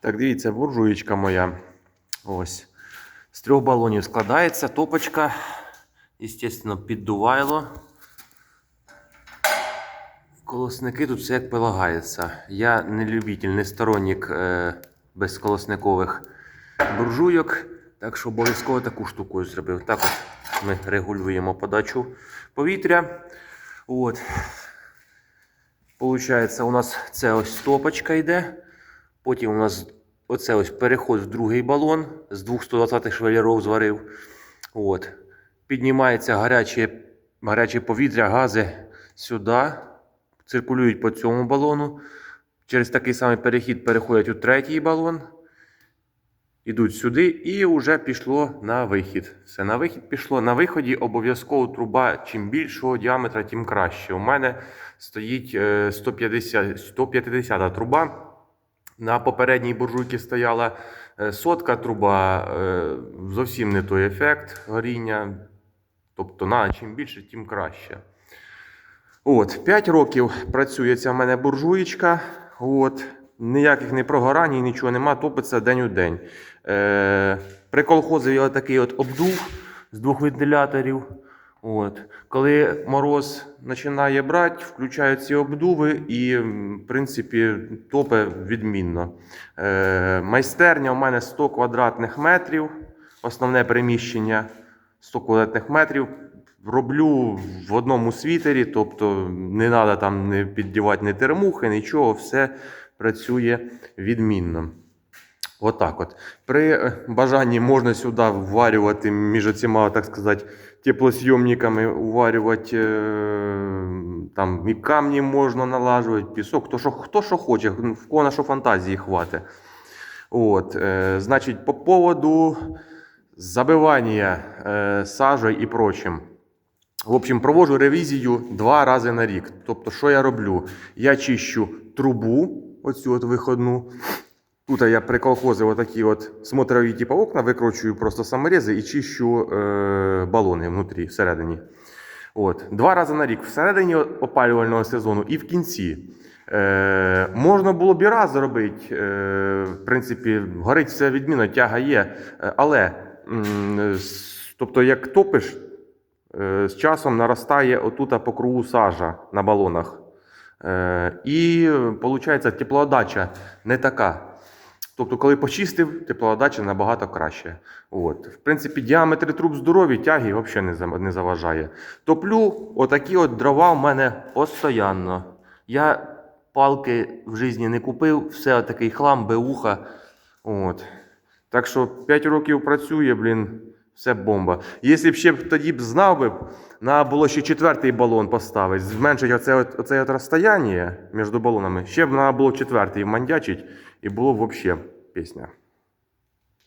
Так, дивіться, буржуєчка моя. Ось. З трьох балонів складається топочка. Естественно, піддувайло. Колосники тут все як полагається. Я не любитель, не сторонник е, безколосникових буржуйок. Так що обов'язково таку штуку зробив. Так от ми регулюємо подачу повітря. От. Получається, у нас це ось стопочка йде. Потім у нас оце ось переход в другий балон. З 220 швеляров зварив. От. Піднімається гаряче, гаряче повітря, гази сюди. Циркулюють по цьому балону. Через такий самий перехід переходять у третій балон. Ідуть сюди і вже пішло на вихід. Все, на вихід пішло. На виході обов'язково труба, чим більшого діаметра, тим краще. У мене стоїть е, 150, 150 труба. На попередній буржуйці стояла е, сотка труба, е, зовсім не той ефект горіння. Тобто, на чим більше, тим краще. От, 5 років працює ця в мене буржуєчка. От, ніяких не прогорань, нічого нема, топиться день у день. Е, при колхозі я такий от обдув з двох вентиляторів. От. Коли мороз починає брати, включають ці обдуви і, в принципі, топе відмінно. Е, майстерня у мене 100 квадратних метрів, основне приміщення 100 квадратних метрів. Роблю в одному світері, тобто не треба там не піддівати ні термухи, нічого, все працює відмінно. Отак от. При е, бажанні можна сюди вварювати між цими, так сказати, теплосйомниками, уварювати е, там і камні можна налажувати, пісок, хто що, хто що хоче, в кого на що фантазії хватить. От, е, значить, по поводу забивання е, сажею і прочим. В общем, проводжу ревізію два рази на рік. Тобто, що я роблю? Я чищу трубу, оцю от виходну. Тут я приколхозив отакі от смотрові типу окна, викручую просто саморези і чищу е, балони внутрі, всередині. От. Два рази на рік, всередині опалювального сезону і в кінці. Е, можна було б і раз зробити. Е, в принципі, горить все відмінно, тяга є. Е, Але, тобто, як топиш, е, з часом наростає отута по кругу сажа на балонах. Е, і виходить, теплоотдача не така. Тобто, коли почистив, теплодача набагато краще. От. В принципі, діаметри труб здорові, тяги взагалі не заважає. Топлю, отакі от дрова в мене постоянно. Я палки в житті не купив, все такий хлам, беуха. От. Так що 5 років працює, блін, все бомба. Якщо б ще тоді б знав би, треба було ще четвертий балон поставити, зменшити оце, оце от розстояння між балонами, ще б треба було четвертий мандячить, і було б взагалі пісня.